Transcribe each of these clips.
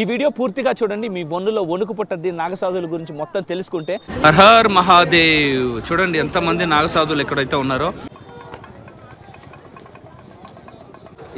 ఈ వీడియో పూర్తిగా చూడండి. మీ వన్నులో వణుకు పుట్టద్ది. నాగసాధువుల గురించి మొత్తం తెలుసుకుంటే. హర్ మహాదేవ్. చూడండి ఎంతమంది నాగసాధువులు ఎక్కడైతే ఉన్నారో.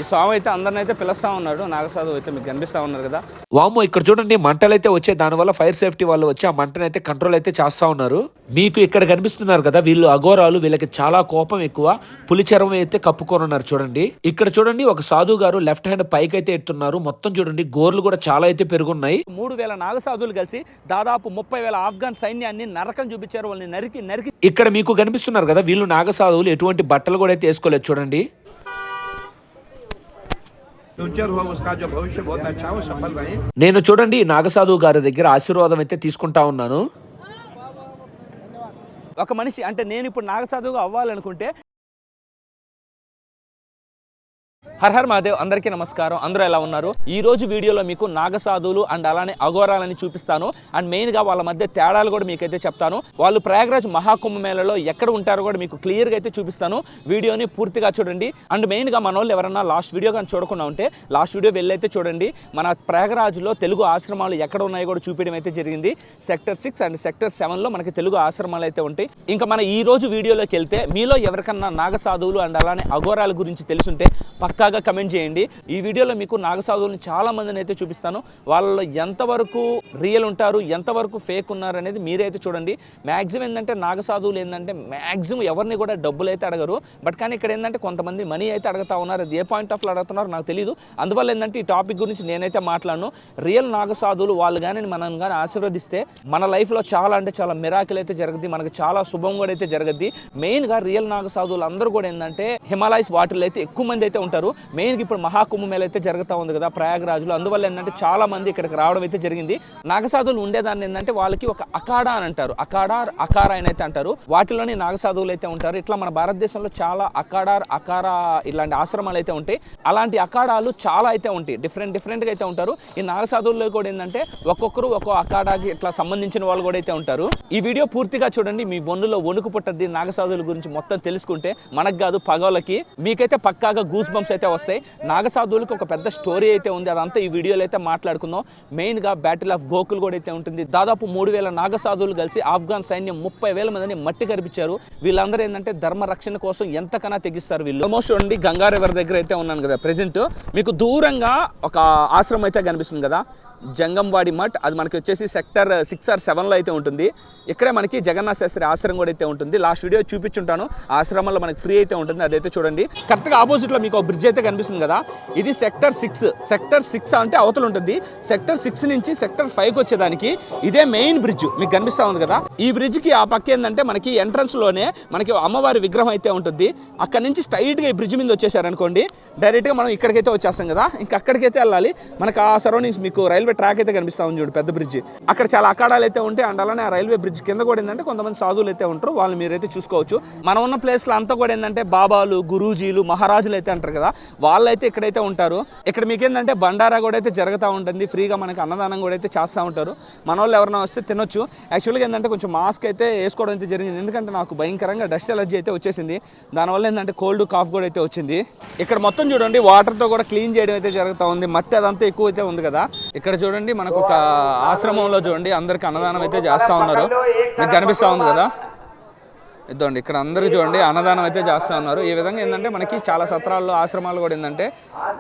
ఈ స్వామి అయితే అందరిని అయితే పిలుస్తా ఉన్నాడు నాగసాధువు అయితే మీకు కనిపిస్తా ఉన్నారు కదా. వామో ఇక్కడ చూడండి మంటలు అయితే వచ్చే దానివల్ల ఫైర్ సేఫ్టీ వాళ్ళు వచ్చి ఆ మంటను అయితే కంట్రోల్ అయితే చేస్తా ఉన్నారు. మీకు ఇక్కడ కనిపిస్తున్నారు కదా వీళ్ళు అఘోరాలు వీళ్ళకి చాలా కోపం ఎక్కువ. పులి చర్మం అయితే కప్పుకొని ఉన్నారు చూడండి. ఇక్కడ చూడండి ఒక సాధువు గారు లెఫ్ట్ హ్యాండ్ పైకి అయితే ఎత్తున్నారు. మొత్తం చూడండి గోర్లు కూడా చాలా అయితే పెరుగున్నాయి. మూడు వేల నాగసాధువులు కలిసి దాదాపు ముప్పై వేల ఆఫ్ఘన్ సైన్యాన్ని నరకం చూపించారు వాళ్ళని నరికి నరికి ఇక్కడ మీకు కనిపిస్తున్నారు కదా వీళ్ళు నాగసాధువులు ఎటువంటి బట్టలు కూడా అయితే వేసుకోలేదు చూడండి. నేను చూడండి నాగసాధు గారి దగ్గర ఆశీర్వాదం అయితే తీసుకుంటా ఉన్నాను. ఒక మనిషి అంటే నేను ఇప్పుడు నాగసాధువుగా అవ్వాలనుకుంటే హర్ హర్ మహాదేవ్ అందరికీ నమస్కారం. అందరూ ఎలా ఉన్నారు? ఈ రోజు వీడియోలో మీకు నాగసాధువులు అండ్ అలానే అఘోరాలని చూపిస్తాను. అండ్ మెయిన్గా వాళ్ళ మధ్య తేడాలు కూడా మీకైతే చెప్తాను. వాళ్ళు ప్రయాగరాజ్ మహాకుంభ మేళలో ఎక్కడ ఉంటారో కూడా మీకు క్లియర్గా అయితే చూపిస్తాను. వీడియోని పూర్తిగా చూడండి. అండ్ మెయిన్గా మన వాళ్ళు ఎవరన్నా లాస్ట్ వీడియో కానీ చూడకుండా ఉంటే లాస్ట్ వీడియో వెళ్ళైతే చూడండి. మన ప్రయాగరాజ్లో తెలుగు ఆశ్రమాలు ఎక్కడ ఉన్నాయో కూడా చూపించడం అయితే జరిగింది. సెక్టర్ సిక్స్ అండ్ సెక్టర్ సెవెన్లో మనకి తెలుగు ఆశ్రమాలు అయితే ఉంటాయి. ఇంకా మన ఈ రోజు వీడియోలోకి వెళ్తే మీలో ఎవరికన్నా నాగసాధువులు అండ్ అలానే అఘోరాల గురించి తెలుసుంటే పక్కాగా కమెంట్ చేయండి. ఈ వీడియోలో మీకు నాగసాధువులను చాలా మందిని అయితే చూపిస్తాను. వాళ్ళలో ఎంతవరకు రియల్ ఉంటారు ఎంతవరకు ఫేక్ ఉన్నారు అనేది మీరైతే అయితే చూడండి. మ్యాక్సిమం ఏంటంటే నాగసాధువులు ఏంటంటే మ్యాక్సిమం ఎవరిని కూడా డబ్బులు అయితే అడగరు. బట్ కానీ ఇక్కడ ఏంటంటే కొంతమంది మనీ అయితే అడుగుతా ఉన్నారు. అది ఏ పాయింట్ ఆఫ్ అడుగుతున్నారో నాకు తెలియదు అందువల్ల ఏంటంటే ఈ టాపిక్ గురించి నేనైతే మాట్లాడను. రియల్ నాగసాధువులు వాళ్ళు కానీ మనం కానీ ఆశీర్వదిస్తే మన లైఫ్లో చాలా అంటే చాలా మిరాకిల్ అయితే జరుగుద్ది. మనకి చాలా శుభం కూడా అయితే జరగద్ది. మెయిన్గా రియల్ నాగసాధువులు అందరూ కూడా ఏంటంటే హిమాలయస్ వాటిల్లో అయితే ఎక్కువ మంది అయితే ఉంటారు. మెయిన్గా ఇప్పుడు మహాకుంభ మేళ అయితే జరుగుతూ ఉంది కదా ప్రయాగరాజులో. అందువల్ల ఏంటంటే చాలా మంది ఇక్కడికి రావడం అయితే జరిగింది. నాగసాధువులు ఉండేదాన్ని ఏంటంటే వాళ్ళకి ఒక అఖాడా అని అంటారు. అకాడార్ అకారా అని అయితే అంటారు. వాటిలోనే నాగసాధువులు అయితే ఉంటారు. ఇట్లా మన భారతదేశంలో చాలా అఖాడా అకారా ఇలాంటి ఆశ్రమాలు అయితే ఉంటాయి. అలాంటి అకాడాలు చాలా అయితే ఉంటాయి. డిఫరెంట్ డిఫరెంట్గా అయితే ఉంటారు. ఈ నాగసాధువుల్లో కూడా ఏంటంటే ఒక్కొక్కరు ఒక్కో అకాడాకి ఇట్లా సంబంధించిన వాళ్ళు కూడా అయితే ఉంటారు. ఈ వీడియో పూర్తిగా చూడండి. మీ వన్నులో వణుకు పుట్టద్ది నాగసాధువుల గురించి మొత్తం తెలుసుకుంటే మనకు కాదు పగవలకి మీకైతే పక్కాగా గూస్ బంప్స్ అయితే వస్తాయి. నాగసాధువులకి ఒక పెద్ద స్టోరీ అయితే ఉంది. అదంతా ఈ వీడియోలో అయితే మాట్లాడుకుందాం. మెయిన్గా బ్యాటిల్ ఆఫ్ గోకుల్ కూడా అయితే ఉంటుంది. దాదాపు మూడు వేల నాగసాధువులు కలిసి ఆఫ్ఘన్ సైన్యం ముప్పై వేల మందిని మట్టి కరిపించారు. వీళ్ళందరూ ఏంటంటే ధర్మ రక్షణ కోసం ఎంతకన్నా తెగిస్తారు వీళ్ళు. ఆల్మోస్ట్ ఉండి గంగా రివర్ దగ్గర అయితే ఉన్నాను కదా ప్రెసెంట్ మీకు దూరంగా ఒక ఆశ్రమం అయితే కనిపిస్తుంది కదా. జంగంవాడి మఠ్ అది మనకి వచ్చేసి సెక్టర్ సిక్స్ ఆర్ సెవెన్లో అయితే ఉంటుంది. ఇక్కడే మనకి జగన్నాథ శాస్త్రి ఆశ్రమం కూడా అయితే ఉంటుంది. లాస్ట్ వీడియో చూపించుంటాను. ఆశ్రమంలో మనకి ఫ్రీ అయితే ఉంటుంది. అదైతే చూడండి. కరెక్ట్గా ఆపోజిట్లో మీకు ఒక బ్రిడ్జ్ అయితే కనిపిస్తుంది కదా. ఇది సెక్టర్ సిక్స్ సెక్టర్ సిక్స్ అంటే అవతల ఉంటుంది. సెక్టర్ సిక్స్ నుంచి సెక్టర్ ఫైవ్కి వచ్చేదానికి ఇదే మెయిన్ బ్రిడ్జ్ మీకు కనిపిస్తూ ఉంది కదా. ఈ బ్రిడ్జ్కి ఆ పక్క ఏంటంటే మనకి ఎంట్రన్స్లోనే మనకి అమ్మవారి విగ్రహం అయితే ఉంటుంది. అక్కడ నుంచి స్ట్రైట్గా ఈ బ్రిడ్జ్ మీద వచ్చేసారనుకోండి డైరెక్ట్గా మనం ఇక్కడికైతే వచ్చేస్తాం కదా. ఇంకా అక్కడికైతే వెళ్ళాలి. మనకు ఆ సరౌండింగ్స్ మీకు రైల్వే ట్రాక్ అయితే కనిపిస్తా ఉంది చూడు పెద్ద బ్రిడ్జ్ అక్కడ చాలా అఖాడాలు అయితే ఉంటాయి. అండ్ అలానే ఆ రైల్వే బ్రిడ్జ్ కింద కూడా ఏంటంటే కొంతమంది సాధువులు అయితే ఉంటారు. వాళ్ళు మీరైతే చూసుకోవచ్చు. మనం ఉన్న ప్లేస్లో అంతా కూడా ఏంటంటే బాబాలు గురూజీలు మహారాజులు అయితే అంటారు కదా. వాళ్ళైతే ఇక్కడైతే ఉంటారు. ఇక్కడ మీకు ఏంటంటే బండారా కూడా అయితే జరుగుతూ ఉంటుంది. ఫ్రీగా మనకి అన్నదానం కూడా అయితే చేస్తూ ఉంటారు. మన వాళ్ళు ఎవరైనా వస్తే తినొచ్చు. యాక్చువల్గా ఏంటంటే కొంచెం మాస్క్ అయితే వేసుకోవడం అయితే జరిగింది. ఎందుకంటే నాకు భయంకరంగా డస్ట్ ఎలర్జీ అయితే వచ్చేసింది. దానివల్ల ఏంటంటే కోల్డ్ కాఫ్ కూడా అయితే వచ్చింది. ఇక్కడ మొత్తం చూడండి వాటర్తో కూడా క్లీన్ చేయడం అయితే జరుగుతూ ఉంది. మట్టి అదంతా ఎక్కువ అయితే ఉంది కదా. ఇక్కడ చూడండి మనకు ఒక ఆశ్రమంలో చూడండి అందరికి అన్నదానం అయితే చేస్తూ ఉన్నారు. మీకు కనిపిస్తూ ఉంది కదా? ఇద్దండి ఇక్కడ అందరూ చూడండి అన్నదానం అయితే చేస్తూ ఉన్నారు. ఈ విధంగా ఏంటంటే మనకి చాలా సత్రాల్లో ఆశ్రమాలు కూడా ఏంటంటే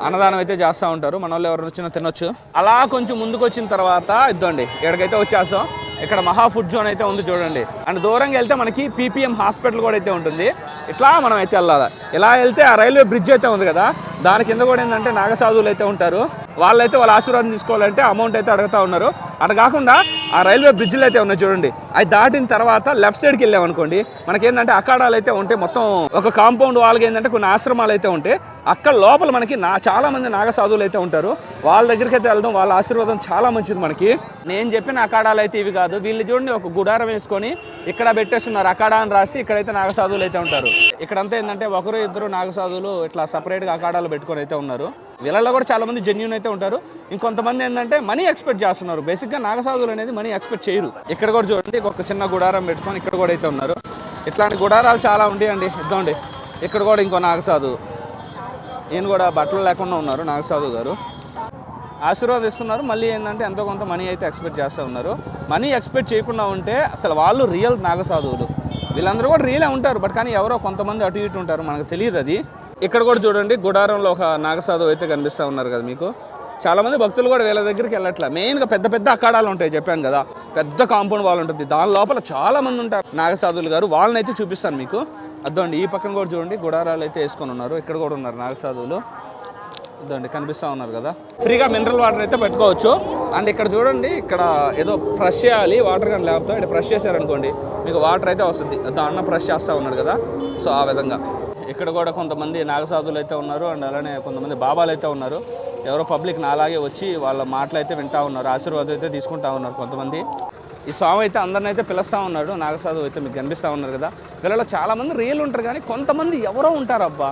అన్నదానం అయితే చేస్తూ ఉంటారు. మన వాళ్ళు ఎవరిని వచ్చినా తినొచ్చు. అలా కొంచెం ముందుకు వచ్చిన తర్వాత ఇద్దండి ఇక్కడికైతే వచ్చేస్తాం. ఇక్కడ మహా ఫుడ్ జోన్ అయితే ఉంది చూడండి. అండ్ దూరంగా వెళ్తే మనకి పీపీఎం హాస్పిటల్ కూడా అయితే ఉంటుంది. ఇట్లా మనం అయితే వెళ్ళాలి. ఇలా వెళ్తే ఆ రైల్వే బ్రిడ్జ్ అయితే ఉంది కదా? దాని కింద కూడా ఏంటంటే నాగసాధువులు అయితే ఉంటారు. వాళ్ళైతే వాళ్ళ ఆశీర్వాదం తీసుకోవాలంటే అమౌంట్ అయితే అడుగుతా ఉన్నారు. అటు కాకుండా ఆ రైల్వే బ్రిడ్జ్లు అయితే ఉన్నాయి చూడండి. అవి దాటిన తర్వాత లెఫ్ట్ సైడ్కి వెళ్ళామనుకోండి మనకేంటంటే అఖాడాలు అయితే ఉంటాయి. మొత్తం ఒక కాంపౌండ్ వాళ్ళకి ఏంటంటే కొన్ని ఆశ్రమాలు అయితే ఉంటాయి. అక్కడ లోపల మనకి నా చాలా మంది నాగసాధువులు అయితే ఉంటారు. వాళ్ళ దగ్గరికి అయితే వెళ్దాం. వాళ్ళ ఆశీర్వాదం చాలా మంచిది మనకి. నేను చెప్పిన అఖాడాలు అయితే ఇవి కాదు. వీళ్ళు చూడండి ఒక గుడారం వేసుకొని ఇక్కడ పెట్టేస్తున్నారు. అఖాడా అని రాసి ఇక్కడైతే నాగసాధువులు అయితే ఉంటారు. ఇక్కడంతా ఏంటంటే ఒకరు ఇద్దరు నాగసాధువులు ఇట్లా సపరేట్గా అఖాడాలు పెట్టుకొని అయితే ఉన్నారు. వీళ్ళలో కూడా చాలామంది జెన్యున్ అయితే ఉంటారు. ఇంకొంతమంది ఏంటంటే మనీ ఎక్స్పెక్ట్ చేస్తున్నారు. బేసిక్గా నాగసాధువులు అనేది మనీ ఎక్స్పెక్ట్ చేయరు. ఇక్కడ కూడా చూడండి ఒక చిన్న గుడారం పెట్టుకొని ఇక్కడ కూడా అయితే ఉన్నారు. ఇట్లాంటి గుడారాలు చాలా ఉంటాయండి. ఇద్దామండి ఇక్కడ కూడా ఇంకో నాగసాధు ఈయన కూడా బట్టలు లేకుండా ఉన్నారు నాగసాధు గారు. ఆశీర్వాదిస్తున్నారు. మళ్ళీ ఏంటంటే ఎంతో కొంత మనీ అయితే ఎక్స్పెక్ట్ చేస్తూ ఉన్నారు. మనీ ఎక్స్పెక్ట్ చేయకుండా ఉంటే అసలు వాళ్ళు రియల్ నాగసాధువులు వీళ్ళందరూ కూడా రియలే ఉంటారు. బట్ కానీ ఎవరో కొంతమంది అటు ఇటు ఉంటారు. మనకు తెలియదు అది. ఇక్కడ కూడా చూడండి గుడారంలో ఒక నాగసాధువు అయితే కనిపిస్తూ ఉన్నారు కదా మీకు. చాలామంది భక్తులు కూడా వీళ్ళ దగ్గరికి వెళ్ళట్లే. మెయిన్గా పెద్ద పెద్ద అఖాడాలు ఉంటాయి చెప్పాను కదా. పెద్ద కాంపౌండ్ వాళ్ళు ఉంటుంది. దాని లోపల చాలామంది ఉంటారు. నాగసాధువులు గారు వాళ్ళని అయితే చూపిస్తాను మీకు. అద్దండి ఈ పక్కన కూడా చూడండి గుడారాలు అయితే వేసుకొని ఉన్నారు. ఇక్కడ కూడా ఉన్నారు నాగసాధువులు. ఇదండి కనిపిస్తూ ఉన్నారు కదా. ఫ్రీగా మినరల్ వాటర్ అయితే పెట్టుకోవచ్చు. అండ్ ఇక్కడ చూడండి ఇక్కడ ఏదో ఫ్రెష్ చేయాలి వాటర్ కానీ లేకపోతే ఇక్కడ ఫ్రెష్ చేశారనుకోండి మీకు వాటర్ అయితే వస్తుంది. దాన్న ఫ్రెష్ చేస్తూ ఉన్నాడు కదా. సో ఆ విధంగా. ఇక్కడ కూడా కొంతమంది నాగసాధులు అయితే ఉన్నారు అండ్ అలానే కొంతమంది బాబాలు అయితే ఉన్నారు. ఎవరో పబ్లిక్ నాలాగే వచ్చి వాళ్ళ మాటలు అయితే వింటా ఉన్నారు ఆశీర్వాదం అయితే తీసుకుంటా ఉన్నారు కొంతమంది. ఈ స్వామి అయితే అందరిని అయితే పిలుస్తూ ఉన్నాడు నాగసాధువు అయితే మీకు కనిపిస్తూ ఉన్నారు కదా. వీళ్ళలో చాలామంది రియల్ ఉంటారు కానీ కొంతమంది ఎవరో ఉంటారు అబ్బా.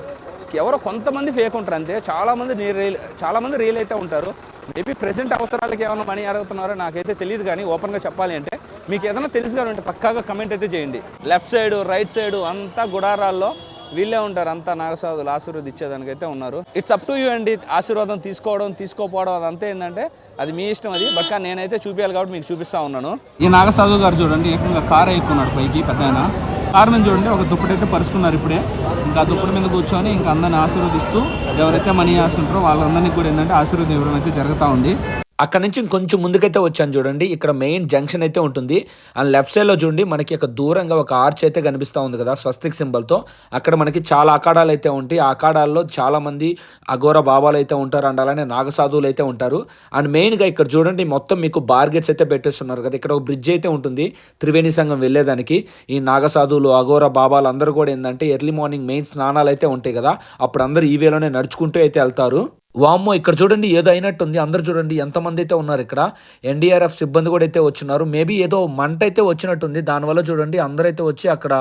ఎవరో కొంతమంది ఫేక్ ఉంటారు అంతే. చాలామంది రియల్ చాలామంది రియల్ అయితే ఉంటారు. మేబీ ప్రజెంట్ అవసరాలకి ఏమైనా మనీ అడుగుతున్నారో నాకైతే తెలియదు కానీ ఓపెన్గా చెప్పాలి అంటే మీకు ఏదైనా తెలుసు కానీ ఉంటే పక్కాగా కమెంట్ అయితే చేయండి. లెఫ్ట్ సైడ్ రైట్ సైడ్ అంతా గుడారాల్లో వీళ్ళే ఉంటారు. అంతా నాగసాధులు ఆశీర్వాదం ఇచ్చేదానికైతే ఉన్నారు. ఇట్స్ అప్ టు యూ అండి ఆశీర్వాదం తీసుకోవడం తీసుకోపోవడం అదంతా ఏంటంటే అది మీ ఇష్టం అది. బట్ కానీ నేనైతే చూపించాలి కాబట్టి మీకు చూపిస్తా ఉన్నాను. ఈ నాగసాధు గారు చూడండి ఏకంగా కారు ఎక్కున్నాడు పైకి పెద్ద ఆయన. కారు మీద చూడండి ఒక దుప్పటి అయితే పరుచుకున్నారు ఇప్పుడే. ఇంకా ఆ దుప్పటి మీద కూర్చొని ఇంకా అందరిని ఆశీర్వదిస్తూ ఎవరైతే మనీ ఆస్తుంటారో వాళ్ళందరినీ కూడా ఏంటంటే ఆశీర్వదం ఇవ్వడం అయితే జరుగుతూ ఉంది. అక్కడ నుంచి ఇంకొంచెం ముందుకైతే వచ్చాను చూడండి. ఇక్కడ మెయిన్ జంక్షన్ అయితే ఉంటుంది. అండ్ లెఫ్ట్ సైడ్లో చూడండి మనకి ఒక దూరంగా ఒక ఆర్చ్ అయితే కనిపిస్తూ ఉంది కదా స్వస్తిక్ సింబల్తో అక్కడ మనకి చాలా అఖాడాలు అయితే ఉంటాయి. ఆ అఖాడాల్లో చాలామంది అఘోర బాబాలు అయితే ఉంటారు అండ్ అలానే నాగసాధువులు అయితే ఉంటారు. అండ్ మెయిన్గా ఇక్కడ చూడండి మొత్తం మీకు బార్గెట్స్ అయితే పెట్టేస్తున్నారు కదా ఇక్కడ ఒక బ్రిడ్జ్ అయితే ఉంటుంది త్రివేణి సంఘం వెళ్ళేదానికి. ఈ నాగసాధువులు అఘోర బాబాలు అందరూ కూడా ఏంటంటే ఎర్లీ మార్నింగ్ మెయిన్ స్నానాలు అయితే ఉంటాయి కదా అప్పుడు అందరూ ఈ వేలోనే నడుచుకుంటూ అయితే వెళ్తారు. వామ్మో ఇక్కడ చూడండి ఏదో అయినట్టుంది. అందరు చూడండి ఎంతమంది అయితే ఉన్నారు ఇక్కడ. ఎన్డీఆర్ఎఫ్ సిబ్బంది కూడా అయితే వచ్చినారు. మేబీ ఏదో మంట అయితే వచ్చినట్టుంది. దానివల్ల చూడండి అందరూ అయితే వచ్చి అక్కడ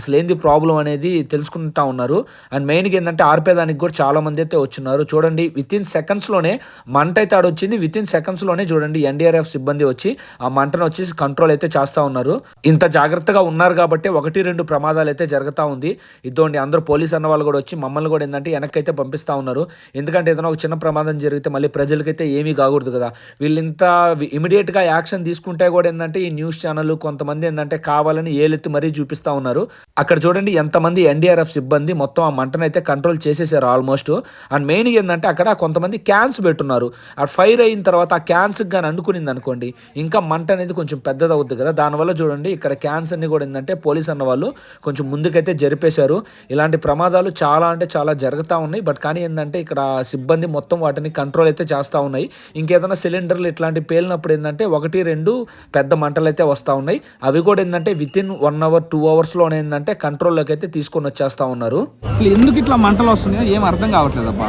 అసలు ఏంది ప్రాబ్లం అనేది తెలుసుకుంటా ఉన్నారు. అండ్ మెయిన్గా ఏంటంటే ఆర్పేదానికి కూడా చాలా మంది అయితే వచ్చినారు. చూడండి విత్ ఇన్ సెకండ్స్లోనే మంట అయితే ఆడొచ్చింది విత్ ఇన్ సెకండ్స్లోనే చూడండి ఎన్డీఆర్ఎఫ్ సిబ్బంది వచ్చి ఆ మంటను వచ్చేసి కంట్రోల్ అయితే చేస్తూ ఉన్నారు. ఇంత జాగ్రత్తగా ఉన్నారు కాబట్టి ఒకటి రెండు ప్రమాదాలు అయితే జరుగుతూ ఉంది. ఇదోండి అందరూ పోలీస్ అన్న వాళ్ళు కూడా వచ్చి మమ్మల్ని కూడా ఏంటంటే వెనక్కి అయితే పంపిస్తూ ఉన్నారు. ఎందుకంటే ఏదైనా ఒక చిన్న ప్రమాదం జరిగితే మళ్ళీ ప్రజలకైతే ఏమీ కాకూడదు కదా. వీళ్ళు ఇంత ఇమీడియట్గా యాక్షన్ తీసుకుంటే కూడా ఏంటంటే ఈ న్యూస్ ఛానల్ కొంతమంది ఏంటంటే కావాలని ఏలెత్తి మరీ చూపిస్తూ ఉన్నారు. అక్కడ చూడండి ఎంతమంది ఎన్డీఆర్ఎఫ్ సిబ్బంది మొత్తం ఆ మంటను అయితే కంట్రోల్ చేసేసారు ఆల్మోస్ట్ అండ్ మెయిన్ ఏంటంటే అక్కడ కొంతమంది క్యాన్స్ పెట్టున్నారు. ఆ ఫైర్ అయిన తర్వాత ఆ క్యాన్స్ కానీ అండుకునింది అనుకోండి ఇంకా మంట అనేది కొంచెం పెద్దది అవుద్ది కదా. దానివల్ల చూడండి ఇక్కడ క్యాన్స్ అన్ని కూడా ఏంటంటే పోలీస్ అన్న వాళ్ళు కొంచెం ముందుకైతే జరిపేశారు. ఇలాంటి ప్రమాదాలు చాలా అంటే చాలా జరుగుతూ ఉన్నాయి. బట్ కానీ ఏంటంటే ఇక్కడ సిబ్బంది మొత్తం వాటిని కంట్రోల్ అయితే చేస్తూ ఉన్నాయి. ఇంకేదైనా సిలిండర్లు ఇట్లాంటి పేలినప్పుడు ఏంటంటే ఒకటి రెండు పెద్ద మంటలు అయితే వస్తూ ఉన్నాయి. అవి కూడా ఏంటంటే with in one hour two అవర్స్లోనే ఏంటంటే కంట్రోల్లోకి అయితే తీసుకొని వచ్చేస్తూ ఉన్నారు. అసలు ఎందుకు ఇట్లా మంటలు వస్తున్నాయో ఏం అర్థం కావట్లేదు అబ్బా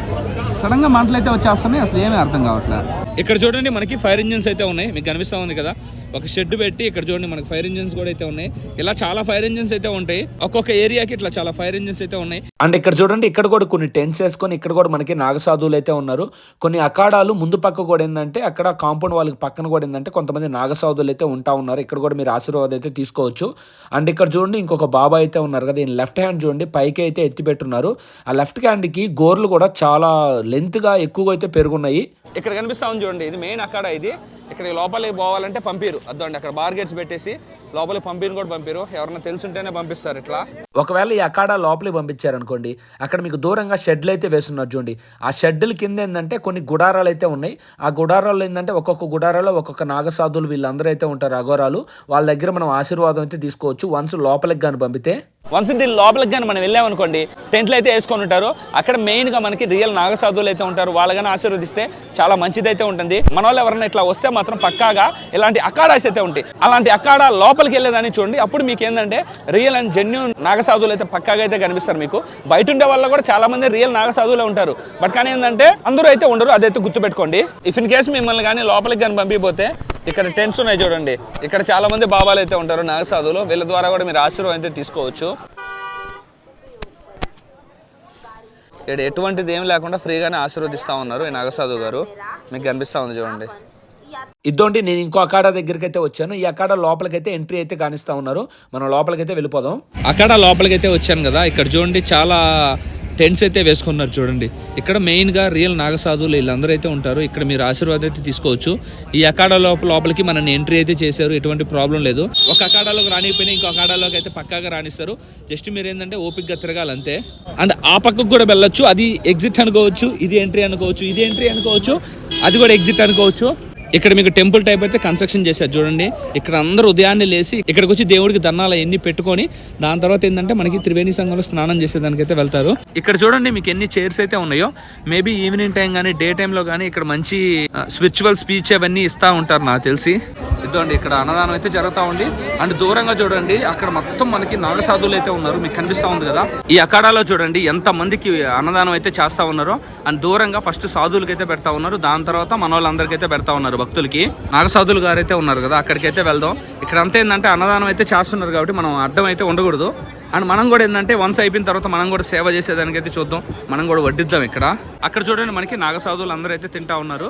సడన్గా మంటలు అయితే వచ్చేస్తున్నాయి అసలు ఏమీ అర్థం కావట్లేదు. ఇక్కడ చూడండి మనకి ఫైర్ ఇంజిన్స్ అయితే ఉన్నాయి. మీకు కనిపిస్తా ఉంది కదా. ఒక షెడ్ పెట్టి ఇక్కడ చూడండి మనకి ఫైర్ ఇంజిన్స్ కూడా అయితే ఉన్నాయి. ఇలా చాలా ఫైర్ ఇంజిన్స్ అయితే ఉంటాయి. ఒక్కొక్క ఏరియాకి ఇట్లా చాలా ఫైర్ ఇంజిన్స్ అయితే ఉన్నాయి. అండ్ ఇక్కడ చూడండి ఇక్కడ కూడా కొన్ని టెంట్స్ వేసుకొని ఇక్కడ కూడా మనకి నాగసాధువులు అయితే ఉన్నారు. కొన్ని అఖాడాలు ముందు పక్క కూడా ఏంటంటే అక్కడ కాంపౌండ్ వాళ్ళకి పక్కన కూడా ఏంటంటే కొంతమంది నాగసాధువులు అయితే ఉంటా ఉన్నారు. ఇక్కడ కూడా మీరు ఆశీర్వాదం అయితే తీసుకోవచ్చు. అండ్ ఇక్కడ చూడండి ఇంకొక బాబా అయితే ఉన్నారు కదా ఈయన లెఫ్ట్ హ్యాండ్ చూడండి పైకి అయితే ఎత్తి పెట్టున్నారు ఆ లెఫ్ట్ హ్యాండ్కి గోర్లు కూడా చాలా లెంత్గా ఎక్కువగా అయితే పెరుగున్నాయి. ఇక్కడ కనిపిస్తా ఉంది చూడండి ఇది మెయిన్ అక్కడ ఇది. ఇక్కడ లోపలికి పోవాలంటే పంపిరు. అర్థండి అక్కడ బార్గెట్స్ పెట్టేసి లోపలికి పంపిరు కూడా పంపిరు. ఎవరన్నా తెలుసుంటేనే పంపిస్తారు ఇట్లా. ఒకవేళ ఈ అక్కడ లోపలికి పంపించారనుకోండి అక్కడ మీకు దూరంగా షెడ్లు అయితే వేస్తున్నారు చూడండి. ఆ షెడ్ల కింద ఏంటంటే కొన్ని గుడారాలు అయితే ఉన్నాయి. ఆ గుడారాలు ఏంటంటే ఒక్కొక్క గుడారాలో ఒక్కొక్క నాగసాధులు వీళ్ళందరూ అయితే ఉంటారు అఘోరాలు. వాళ్ళ దగ్గర మనం ఆశీర్వాదం అయితే తీసుకోవచ్చు. వన్స్ లోపలికి కానీ పంపితే వన్స్ దీని లోపలికి కానీ మనం వెళ్ళామనుకోండి టెంట్లు అయితే వేసుకొని ఉంటారు. అక్కడ మెయిన్గా మనకి రియల్ నాగసాధువులు అయితే ఉంటారు. వాళ్ళగానే ఆశీర్వదిస్తే చాలా మంచిదైతే ఉంటుంది. మన వాళ్ళు ఎవరైనా ఇట్లా వస్తే మాత్రం పక్కాగా ఇలాంటి అకాడాస్ అయితే ఉంటాయి. అలాంటి అకాడ లోపలికి వెళ్ళేదాన్ని చూడండి. అప్పుడు మీకు ఏంటంటే రియల్ అండ్ జెన్యున్ నాగసాధువులు అయితే పక్కాగా అయితే కనిపిస్తారు మీకు. బయట ఉండే వాళ్ళు కూడా చాలా మంది రియల్ నాగసాధువులే ఉంటారు. బట్ కానీ ఏంటంటే అందరూ అయితే ఉండరు. అదైతే గుర్తుపెట్టుకోండి. ఇఫ్ ఇన్ కేసు మిమ్మల్ని కానీ లోపలికి కానీ పంపిపోతే ఇక్కడ టెంట్స్ ఉన్నాయి చూడండి. ఇక్కడ చాలా మంది బాబాలు అయితే ఉంటారు నాగసాధువులు. వీళ్ళ ద్వారా కూడా మీరు ఆశీర్వాదం అయితే తీసుకోవచ్చు. ఇక్కడ ఎటువంటిది ఏం లేకుండా ఫ్రీగానే ఆశీర్వదిస్తూ ఉన్నారు ఈ నాగసాధు గారు. మీకు కనిపిస్తూ ఉంది చూడండి. ఇదోండి నేను ఇంకో అఖాడా దగ్గరికి అయితే వచ్చాను. ఈ అఖాడా లోపలికైతే ఎంట్రీ అయితే కానిస్తా ఉన్నారు. మనం లోపలికైతే వెళ్ళిపోదాం. అక్కడ లోపలికి అయితే వచ్చాను కదా. ఇక్కడ చూడండి చాలా టెంట్స్ అయితే వేసుకున్నారు చూడండి. ఇక్కడ మెయిన్గా రియల్ నాగసాధువులు వీళ్ళందరూ అయితే ఉంటారు. ఇక్కడ మీరు ఆశీర్వాదం అయితే తీసుకోవచ్చు. ఈ అకాడా లోపల లోపలికి మనల్ని ఎంట్రీ అయితే చేశారు. ఎటువంటి ప్రాబ్లం లేదు. ఒక అకాడాలోకి రానిపోయినా ఇంకో అకాడాలోకి అయితే పక్కాగా రాణిస్తారు జస్ట్ మీరు ఏంటంటే ఓపిక్గా తిరగాలి అంతే. అండ్ ఆ పక్కకు కూడా వెళ్ళొచ్చు. అది ఎగ్జిట్ అనుకోవచ్చు. ఇది ఎంట్రీ అనుకోవచ్చు. ఇది ఎంట్రీ అనుకోవచ్చు. అది కూడా ఎగ్జిట్ అనుకోవచ్చు. ఇక్కడ మీకు టెంపుల్ టైప్ అయితే కన్స్ట్రక్షన్ చేశారు చూడండి. ఇక్కడ అందరూ ఉదయాన్నే లేచి ఇక్కడికి వచ్చి దేవుడికి దన్నాలు ఎన్ని పెట్టుకొని దాని తర్వాత ఏంటంటే మనకి త్రివేణి సంఘంలో స్నానం చేసేదానికి అయితే వెళ్తారు. ఇక్కడ చూడండి మీకు ఎన్ని చైర్స్ అయితే ఉన్నాయో. మేబీ ఈవినింగ్ టైం కానీ డే టైంలో కానీ ఇక్కడ మంచి స్పిరిచువల్ స్పీచ్ అవన్నీ ఇస్తూ ఉంటారు నాకు తెలిసి. ఇదండి ఇక్కడ అన్నదానం అయితే జరుగుతూ ఉంది. అండ్ దూరంగా చూడండి అక్కడ మొత్తం మనకి నాగసాధువులు అయితే ఉన్నారు. మీకు కనిపిస్తా ఉంది కదా. ఈ అఖాడాలో చూడండి ఎంత మందికి అన్నదానం అయితే చేస్తా ఉన్నారో. అండ్ దూరంగా ఫస్ట్ సాధువులకి అయితే పెడతా ఉన్నారు. దాని తర్వాత మన వాళ్ళందరికీ అయితే పెడతా ఉన్నారు. భక్తులకి. నాగసాధులు గారు అయితే ఉన్నారు కదా అక్కడికైతే వెళ్దాం. ఇక్కడ అంతా ఏంటంటే అన్నదానం అయితే చేస్తున్నారు కాబట్టి మనం అడ్డం అయితే ఉండకూడదు. అండ్ మనం కూడా ఏంటంటే వన్స్ అయిపోయిన తర్వాత మనం కూడా సేవ చేసేదానికి అయితే చూద్దాం. మనం కూడా వడ్డిద్దాం ఇక్కడ. అక్కడ చూడండి మనకి నాగసాధువులు అందరూ అయితే తింటా ఉన్నారు.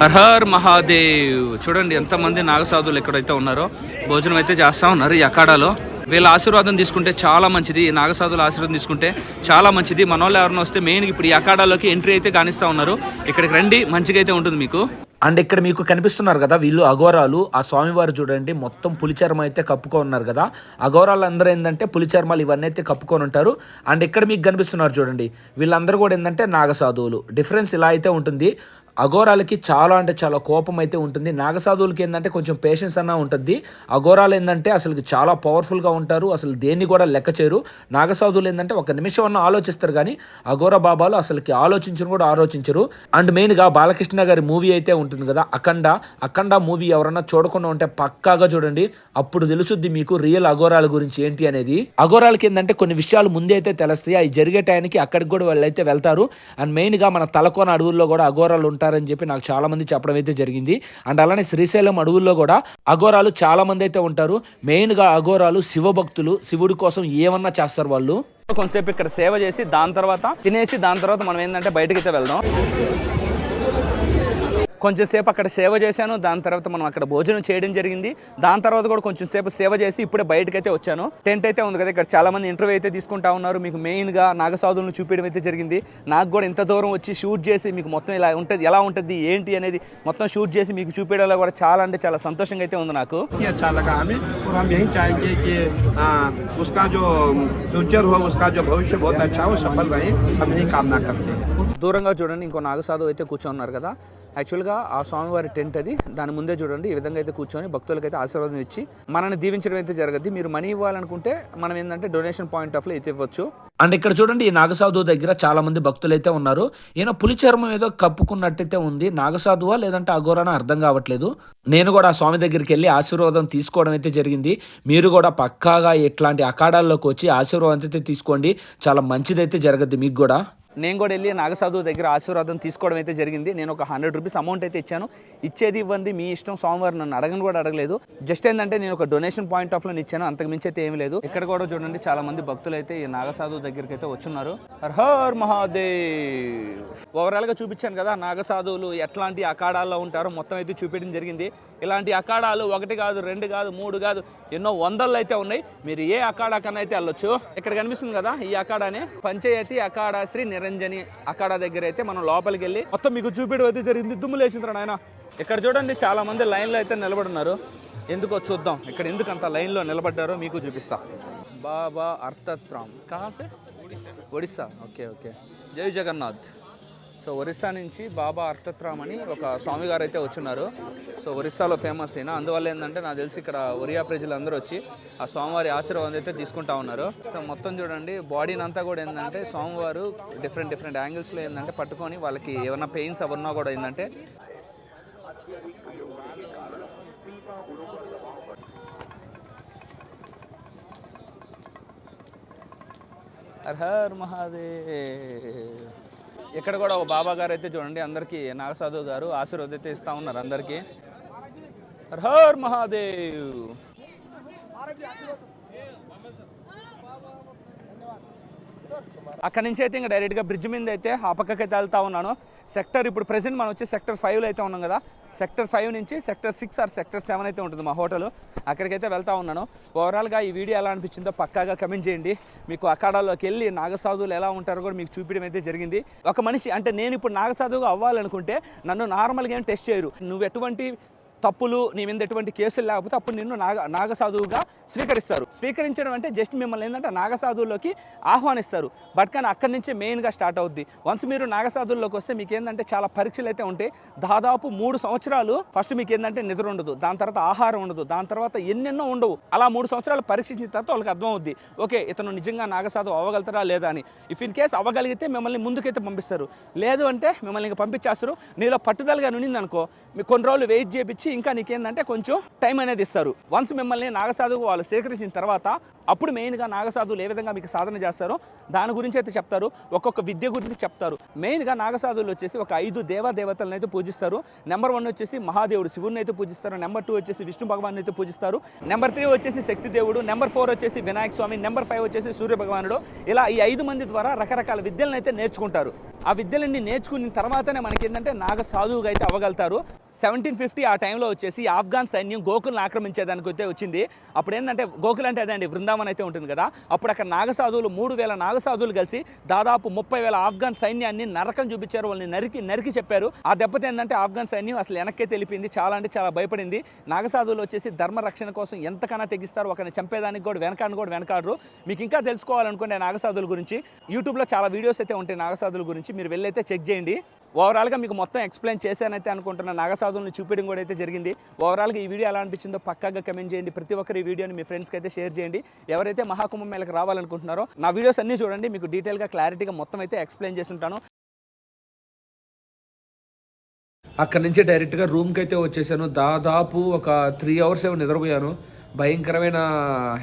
హర్ హర్ మహాదేవ్. చూడండి ఎంతమంది నాగసాధువులు ఎక్కడైతే ఉన్నారో. భోజనం అయితే చేస్తా ఉన్నారు ఈ అఖాడాలో. వీళ్ళ ఆశీర్వాదం తీసుకుంటే చాలా మంచిది. ఈ నాగసాధుల ఆశీర్వాదం తీసుకుంటే చాలా మంచిది. మన వాళ్ళు ఎవరైనా వస్తే మెయిన్ ఇప్పుడు ఈ అఖాడాలోకి ఎంట్రీ అయితే కానిస్తా ఉన్నారు. ఇక్కడికి రండి మంచిగా అయితే ఉంటుంది మీకు. అండ్ ఇక్కడ మీకు కనిపిస్తున్నారు కదా వీళ్ళు అఘోరాలు. ఆ స్వామివారు చూడండి మొత్తం పులిచర్మ అయితే కప్పుకొని ఉన్నారు కదా. అఘోరాలు అందరూ ఏంటంటే పులిచర్మాలు ఇవన్నీ అయితే కప్పుకొని ఉంటారు. అండ్ ఇక్కడ మీకు కనిపిస్తున్నారు చూడండి వీళ్ళందరూ కూడా ఏంటంటే నాగసాధువులు. డిఫరెన్స్ ఇలా అయితే ఉంటుంది. అఘోరాలకి చాలా అంటే చాలా కోపం అయితే ఉంటుంది. నాగసాధువులకి ఏంటంటే కొంచెం పేషెన్స్ అన్న ఉంటుంది అఘోరాలు ఏంటంటే అసలు చాలా పవర్ఫుల్గా ఉంటారు. అసలు దేన్ని కూడా లెక్క చేయరు. నాగసాధువులు ఏంటంటే ఒక నిమిషం అన్న ఆలోచిస్తారు కానీ అఘోర బాబాలు అసలుకి ఆలోచించను కూడా ఆలోచించరు. అండ్ మెయిన్గా బాలకృష్ణ గారి మూవీ అయితే ఉంటుంది కదా అఖండ. అఖండ మూవీ ఎవరన్నా చూడకుండా ఉంటే పక్కాగా చూడండి. అప్పుడు తెలుసుద్ది మీకు రియల్ అఘోరాల గురించి ఏంటి అనేది. అఘోరాలకి ఏంటంటే కొన్ని విషయాలు ముందే అయితే తెలుస్తాయి. అవి జరిగే టైంకి అక్కడికి కూడా వాళ్ళు అయితే వెళ్తారు. అండ్ మెయిన్గా మన తలకోన అడవుల్లో కూడా అఘోరాలు ఉంటారని చెప్పి నాకు చాలా మంది చెప్పడం అయితే జరిగింది. అండ్ అలానే శ్రీశైలం అడవుల్లో కూడా అఘోరాలు చాలా మంది అయితే ఉంటారు. మెయిన్గా అఘోరాలు శివభక్తులు శివుడి కోసం ఏమన్నా చేస్తారు వాళ్ళు? కొంతసేపు ఇక్కడ సేవ చేసి దాని తర్వాత తినేసి దాని తర్వాత మనం ఏంటంటే బయటకి అయితే వెళ్దాం. కొంచెంసేపు అక్కడ సేవ చేశాను. దాని తర్వాత మనం అక్కడ భోజనం చేయడం జరిగింది. దాని తర్వాత కూడా కొంచెం సేపు సేవ చేసి ఇప్పుడే బయటకు అయితే వచ్చాను. టెంట్ అయితే ఉంది కదా ఇక్కడ చాలా మంది ఇంటర్వ్యూ అయితే తీసుకుంటా ఉన్నారు. మీకు మెయిన్గా నాగసాధులను చూపించడం అయితే జరిగింది. నాకు కూడా ఇంత దూరం వచ్చి షూట్ చేసి మీకు మొత్తం ఇలా ఉంటుంది ఎలా ఉంటుంది ఏంటి అనేది మొత్తం షూట్ చేసి మీకు చూపించడంలో కూడా చాలా అంటే చాలా సంతోషంగా అయితే ఉంది నాకు. దూరంగా చూడండి ఇంకో నాగసాధు అయితే కూర్చోన్నారు కదా. యాక్చువల్గా ఆ స్వామివారి టెంట్ అది. దాని ముందే చూడండి ఈ విధంగా అయితే కూర్చొని భక్తులకైతే ఆశీర్వాదం ఇచ్చి మనల్ని దీవించడం అయితే జరగద్ది మీరు మనీ ఇవ్వాలనుకుంటే మనం ఏంటంటే డొనేషన్ పాయింట్ ఆఫ్లో అయితే ఇవ్వచ్చు. అండ్ ఇక్కడ చూడండి ఈ నాగసాధువు దగ్గర చాలా మంది భక్తులు అయితే ఉన్నారు. ఈయన పులి చర్మం ఏదో కప్పుకున్నట్టయితే ఉంది. నాగసాధువా లేదంటే అఘోరానా అర్థం కావట్లేదు. నేను కూడా ఆ స్వామి దగ్గరికి వెళ్ళి ఆశీర్వాదం తీసుకోవడం అయితే జరిగింది. మీరు కూడా పక్కాగా ఇట్లాంటి అఖాడాల్లోకి వచ్చి ఆశీర్వాదం అయితే తీసుకోండి. చాలా మంచిదైతే జరగద్ది మీకు కూడా. నేను కూడా వెళ్ళి నాగసాధు దగ్గర ఆశీర్వాదం తీసుకోవడం అయితే జరిగింది. నేను ఒక హండ్రెడ్ రూపీస్ అమౌంట్ అయితే ఇచ్చాను. ఇచ్చేది ఇవ్వండి మీ ఇష్టం. సోమవారం నన్ను అడగను కూడా అడగలేదు. జస్ట్ ఏంటంటే నేను ఒక డొనేషన్ పాయింట్ ఆఫ్లో ఇచ్చాను అంతకు మించి అయితే ఏమీ లేదు. ఇక్కడ కూడా చూడండి చాలా మంది భక్తులు అయితే ఈ నాగసాధు దగ్గరికి అయితే వచ్చున్నారు. హర్ హర్ మహాదేవ్! ఓవరాల్గా చూపించాను కదా నాగసాధువులు ఎట్లాంటి అఖాడాల్లో ఉంటారో మొత్తం అయితే చూపించడం జరిగింది. ఇలాంటి అఖాడాలు ఒకటి కాదు రెండు కాదు మూడు కాదు ఎన్నో వందలు అయితే ఉన్నాయి. మీరు ఏ అఖాడా కన్నా అయితే వెళ్ళొచ్చు. ఇక్కడ కనిపిస్తుంది కదా ఈ అఖాడానే పంచాయతీ అఖాడా శ్రీ నిరంజని అఖాడా దగ్గర అయితే మనం లోపలికి వెళ్ళి మొత్తం మీకు చూపించడం అయితే జరిగింది. దుమ్ము లేచింది నాయన. ఇక్కడ చూడండి చాలా మంది లైన్లో అయితే నిలబడున్నారు. ఎందుకో చూద్దాం ఇక్కడ ఎందుకు అంత లైన్లో నిలబడ్డారో మీకు చూపిస్తా. బాబా అర్థత్రామ్ కాసే ఒడిస్సా. Okay okay. జై జగన్నాథ్. సో ఒరిస్సా నుంచి బాబా అర్థత్రామని అని ఒక స్వామి గారు అయితే వచ్చున్నారు. సో ఒరిస్సాలో ఫేమస్ అయినా అందువల్ల ఏంటంటే నాకు తెలిసి ఇక్కడ ఒరియా ప్రజలందరూ వచ్చి ఆ స్వామివారి ఆశీర్వాదం అయితే తీసుకుంటా ఉన్నారు. సో మొత్తం చూడండి బాడీని అంతా కూడా ఏంటంటే స్వామివారు డిఫరెంట్ డిఫరెంట్ యాంగిల్స్లో ఏంటంటే పట్టుకొని వాళ్ళకి ఏమైనా పెయిన్స్ అవన్నా కూడా ఏంటంటే హర్ హర్ మహాదేవ్. ఇక్కడ కూడా ఒక బాబా గారు అయితే చూడండి అందరికీ నాగసాధు గారు ఆశీర్వాదం అయితే ఇస్తా ఉన్నారు అందరికీ. హర్ హర్ మహాదేవ్. అక్కడ నుంచి అయితే ఇంకా డైరెక్ట్గా బ్రిడ్జ్ మీద అయితే ఆ పక్కకి వెళ్తా ఉన్నాను. సెక్టర్ ఇప్పుడు ప్రెసెంట్ మనం వచ్చి సెక్టర్ ఫైవ్లో అయితే ఉన్నాం కదా. సెక్టర్ ఫైవ్ నుంచి sector six or sector seven అయితే ఉంటుంది మా హోటల్. అక్కడికైతే వెళ్తా ఉన్నాను. ఓవరాల్గా ఈ వీడియో ఎలా అనిపించిందో పక్కాగా కమెంట్ చేయండి. మీకు అఖాడాలోకి వెళ్ళి నాగసాధువులు ఎలా ఉంటారో కూడా మీకు చూపించడం అయితే జరిగింది. ఒక మనిషి అంటే నేను ఇప్పుడు నాగసాధువుగా అవ్వాలనుకుంటే నన్ను నార్మల్గా ఏం టెస్ట్ చేయరు. నువ్వు ఎటువంటి తప్పులు నీ మీద ఎటువంటి కేసులు లేకపోతే అప్పుడు నిన్ను నాగ నాగసాధువుగా స్వీకరిస్తారు. స్వీకరించడం అంటే జస్ట్ మిమ్మల్ని ఏంటంటే నాగసాధువులోకి ఆహ్వానిస్తారు. బట్ కానీ అక్కడి నుంచే మెయిన్గా స్టార్ట్ అవుద్ది. వన్స్ మీరు నాగసాధువుల్లోకి వస్తే మీకు ఏంటంటే చాలా పరీక్షలు అయితే ఉంటాయి. దాదాపు మూడు సంవత్సరాలు ఫస్ట్ మీకు ఏంటంటే నిద్ర ఉండదు. దాని తర్వాత ఆహారం ఉండదు. దాని తర్వాత ఎన్నెన్నో ఉండవు. అలా మూడు సంవత్సరాలు పరీక్షించిన తర్వాత వాళ్ళకి అర్థమవుద్ది. ఓకే ఇతను నిజంగా నాగసాధువు అవ్వగలుగుతారా లేదా అని. ఇఫ్ ఇన్ కేస్ అవ్వగలిగితే మిమ్మల్ని ముందుకైతే పంపిస్తారు. లేదు అంటే మిమ్మల్ని ఇంకా పంపించేస్తారు. నీలో పట్టుదలగా నుండింది అనుకో మీకు కొన్ని రోజులు వెయిట్ చేయించి ఇంకా నీకేందంటే కొంచెం టైం అనేది ఇస్తారు. వన్స్ మిమ్మల్ని నాగసాధువు వాళ్ళు సేకరించిన తర్వాత అప్పుడు మెయిన్గా నాగసాధువులు ఏ విధంగా మీకు సాధన చేస్తారో దాని గురించి అయితే చెప్తారు. ఒక్కొక్క విద్య గురించి చెప్తారు. మెయిన్గా నాగసాధువులు వచ్చేసి ఒక ఐదు దేవ దేవతలను అయితే పూజిస్తారు. నెంబర్ వన్ వచ్చేసి మహాదేవుడు శివుని అయితే పూజిస్తారు. నెంబర్ టూ వచ్చేసి విష్ణు భగవాన్ అయితే పూజిస్తారు. నెంబర్ త్రీ వచ్చేసి శక్తి దేవుడు. నెంబర్ ఫోర్ వచ్చేసి వినాయక స్వామి. నెంబర్ ఫైవ్ వచ్చేసి సూర్య భగవానుడు. ఇలా ఈ ఐదు మంది ద్వారా రకరకాల విద్యలను అయితే నేర్చుకుంటారు. ఆ విద్యలన్నీ నేర్చుకున్న తర్వాతనే మనకి ఏంటంటే నాగ సాధువుగా అయితే అవ్వగలుగుతారు. సెవెంటీన్ ఫిఫ్టీ ఆ టైంలో వచ్చేసి ఆఫ్ఘాన్ సైన్యం గోకుల్ని ఆక్రమించేదానికి అయితే వచ్చింది. అప్పుడు ఏంటంటే గోకుల్ అంటే అదే అండి బృందావన్ అయితే ఉంటుంది కదా అప్పుడు అక్కడ నాగసాధువులు మూడు వేల నాగసాధువులు కలిసి దాదాపు ముప్పై వేల ఆఫ్ఘన్ సైన్యాన్ని నరకం చూపించారు వాళ్ళని నరికి నరికి చెప్పారు. ఆ దెబ్బతి ఏంటంటే ఆఫ్ఘన్ సైన్యం అసలు వెనక్కే తెలిపింది చాలా అంటే చాలా భయపడింది. నాగసాధువులు వచ్చేసి ధర్మ రక్షణ కోసం ఎంతకన్నా తెగిస్తారు ఒకరిని చంపేదానికి కూడా వెనకాడిని కూడా వెనకాడరు. మీకు ఇంకా తెలుసుకోవాలనుకుంటే నాగసాధుల గురించి యూట్యూబ్లో చాలా వీడియోస్ అయితే ఉంటాయి నాగసాధుల గురించి మీరు వెళ్ళైతే చెక్ చేయండి. ఓవరాల్గా మీకు మొత్తం ఎక్స్ప్లెయిన్ చేశానైతే అనుకుంటున్న నాగసాధువులను చూపించడం కూడా అయితే జరిగింది. ఓవరాల్గా ఈ వీడియో ఎలా అనిపించిందో పక్కాగా కమెంట్ చేయండి. ప్రతి ఒక్కరు ఈ వీడియోని మీ ఫ్రెండ్స్కి అయితే షేర్ చేయండి. ఎవరైతే మహాకుంభ మేళకు రావాలనుకుంటున్నారో నా వీడియోస్ అన్నీ చూడండి. మీకు డీటెయిల్గా క్లారిటీగా మొత్తం అయితే ఎక్స్ప్లెయిన్ చేసి ఉంటాను అక్కడ నుంచి డైరెక్ట్గా రూమ్కి అయితే వచ్చేసాను. దాదాపు ఒక త్రీ అవర్స్ ఏమో నిద్రపోయాను. భయంకరమైన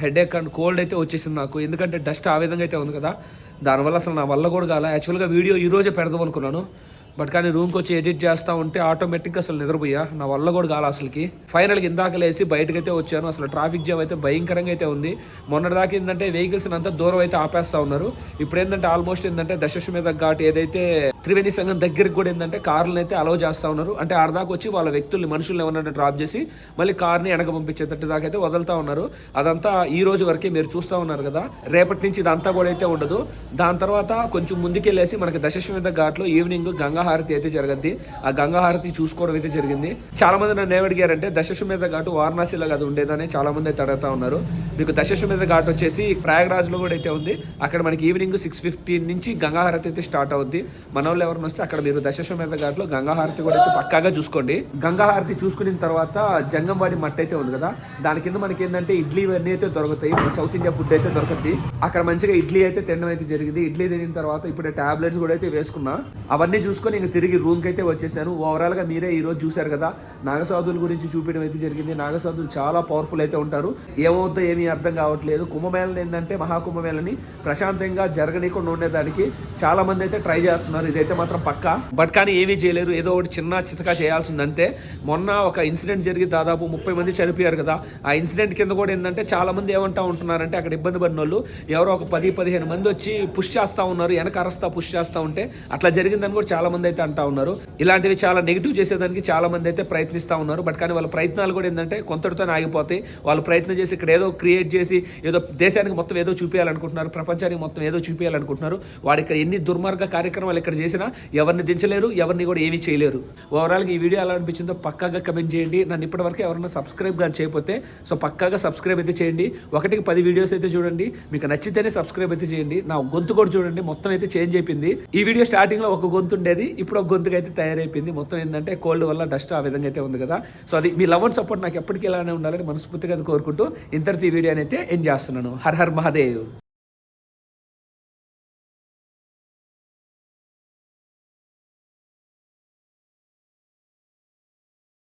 హెడేక్ అండ్ కోల్డ్ అయితే వచ్చేసింది నాకు. ఎందుకంటే డస్ట్ ఆ విధంగా అయితే ఉంది కదా. దానివల్ల అసలు నా వల్ల కూడా కాలే. యాక్చువల్గా వీడియో ఈ రోజే పెడదాం అనుకున్నాను. బట్ కానీ రూమ్కి వచ్చి ఎడిట్ చేస్తూ ఉంటే ఆటోమేటిక్గా అసలు నిద్రపోయా. నా వల్ల కూడా కాలే అసలుకి. ఫైనల్కి ఇందాక లేసి బయటకైతే వచ్చాను. అసలు ట్రాఫిక్ జామ్ అయితే భయంకరంగా అయితే ఉంది. మొన్నటిదాకా ఏంటంటే వెహికల్స్ అంతా దూరం అయితే ఆపేస్తా ఉన్నారు. ఇప్పుడు ఏంటంటే ఆల్మోస్ట్ ఏంటంటే దశశ్వమేధ ఘాట్ ఏదైతే త్రివేణి సంఘం దగ్గరికి కూడా ఏంటంటే కార్లను అయితే అలౌ చేస్తా ఉన్నారు. అంటే ఆడదాకా వచ్చి వాళ్ళ వ్యక్తుల్ని మనుషుల్ని ఏమన్నా డ్రాప్ చేసి మళ్ళీ కార్ని వెనక పంపించేటట్టు దాకా అయితే వదులుతా ఉన్నారు. అదంతా ఈ రోజు వరకే మీరు చూస్తూ ఉన్నారు కదా. రేపటి నుంచి ఇదంతా కూడా అయితే ఉండదు. దాని తర్వాత కొంచెం ముందుకెళ్ళేసి మనకి దశశ్వమేధ ఘాట్లో ఈవినింగ్ గంగా గంగాహారతి అయితే జరగద్ది ఆ గంగాహారతి చూసుకోవడం అయితే జరిగింది. చాలా మంది నన్ను ఏమడిగారంటే దశశ్వమేధ ఘాటు వారణాసిలో కదా ఉండేదని చాలా మంది అయితే అడుగుతా ఉన్నారు. మీకు దశశ్వమేధ ఘాట్ వచ్చేసి ప్రయాగరాజ్లో కూడా అయితే ఉంది. అక్కడ మనకి ఈవినింగ్ సిక్స్ ఫిఫ్టీన్ నుంచి గంగాహారతి అయితే స్టార్ట్ అవుద్ది. మన వాళ్ళు ఎవరిని వస్తే అక్కడ మీరు దశశ్వమేధ ఘాట్లో గంగాహారతి కూడా అయితే పక్కాగా చూసుకోండి. గంగాహారతి చూసుకున్న తర్వాత జంగంవాడి మట్టి అయితే ఉంది కదా దాని కింద మనకి ఏంటంటే ఇడ్లీ ఇవన్నీ అయితే దొరుకుతాయి. మన సౌత్ ఇండియా ఫుడ్ అయితే దొరుకుతుంది అక్కడ మంచిగా ఇడ్లీ అయితే తినడం అయితే జరిగింది. ఇడ్లీ తినిన తర్వాత ఇప్పుడు టాబ్లెట్స్ కూడా అయితే వేసుకున్నా. అవన్నీ చూసుకొని ఇంక తిరిగి రూమ్కి అయితే వచ్చేసాను. ఓవరాల్గా మీరే ఈ రోజు చూశారు కదా నాగసాధుల గురించి చూపించడం అయితే జరిగింది. నాగసాధులు చాలా పవర్ఫుల్ అయితే ఉంటారు. ఏమవుతుందో ఏమీ అర్థం కావట్లేదు. కుంభమేళని ఏంటంటే మహాకుంభమేళని ప్రశాంతంగా జరగనీయకుండా ఉండేదానికి చాలా మంది అయితే ట్రై చేస్తున్నారు. ఇదైతే మాత్రం పక్కా. బట్ కానీ ఏమీ చేయలేరు. ఏదో ఒకటి చిన్న చితకా చేయాల్సిందంటే మొన్న ఒక ఇన్సిడెంట్ జరిగి దాదాపు ముప్పై మంది చనిపోయారు కదా. ఆ ఇన్సిడెంట్ కింద కూడా ఏంటంటే చాలా మంది ఏమంటా ఉంటున్నారంటే అక్కడ ఇబ్బంది పడిన వాళ్ళు ఎవరో ఒక పది పదిహేను మంది వచ్చి పుష్ చేస్తా ఉన్నారు. వెనక అరస్తా పుష్ చేస్తా ఉంటే అట్లా జరిగిందని కూడా చాలా మంది అయితే అంటా ఉన్నారు. ఇలాంటివి చాలా నెగిటివ్ చేసేదానికి చాలా మంది అయితే ప్రయత్నిస్తూ ఉన్నారు. బట్ కానీ వాళ్ళ ప్రయత్నాలు కూడా ఏంటంటే కొంతటితోనే ఆగిపోతాయి. వాళ్ళు ప్రయత్నం చేసి ఇక్కడ ఏదో క్రియేట్ చేసి ఏదో దేశానికి మొత్తం ఏదో చూపించాలనుకుంటున్నారు ప్రపంచానికి మొత్తం ఏదో చూపించాలనుకుంటున్నారు వాడు ఇక్కడ ఎన్ని దుర్మార్గ కార్యక్రమాలు ఇక్కడ చేసినా ఎవరిని దించలేరు ఎవరిని కూడా ఏమీ చేయలేరు. ఓవరాల్గా ఈ వీడియో ఎలా అనిపించిందో పక్కాగా కమెంట్ చేయండి. నన్ను ఇప్పటివరకు ఎవరైనా సబ్స్క్రైబ్ కానీ చేయకపోతే సో పక్కాగా సబ్స్క్రైబ్ అయితే చేయండి. ఒకటికి పది వీడియోస్ అయితే చూడండి. మీకు నచ్చితేనే సబ్స్క్రైబ్ అయితే చేయండి. నా గొంతు కూడా చూడండి. మొత్తం అయితే చేంజ్ అయిపోయింది. ఈ వీడియో స్టార్టింగ్లో ఒక గొంతు ఉండేది. ఇప్పుడు ఒక గొంతుగా అయితే తయారైపోయింది. మొత్తం ఏంటంటే కోల్డ్ వల్ల డస్ట్ ఆ విధంగా అయితే ఉంది కదా. సో అది మీ లవ్ అండ్ సపోర్ట్ నాకు ఎప్పటికీ ఇలానే ఉండాలని మనస్ఫూర్తిగా కోరుకుంటూ ఇంతటి వీడియోని అయితే ఎంజాయ్ చేస్తున్నాను. హర్ హర్ మహాదేవ్.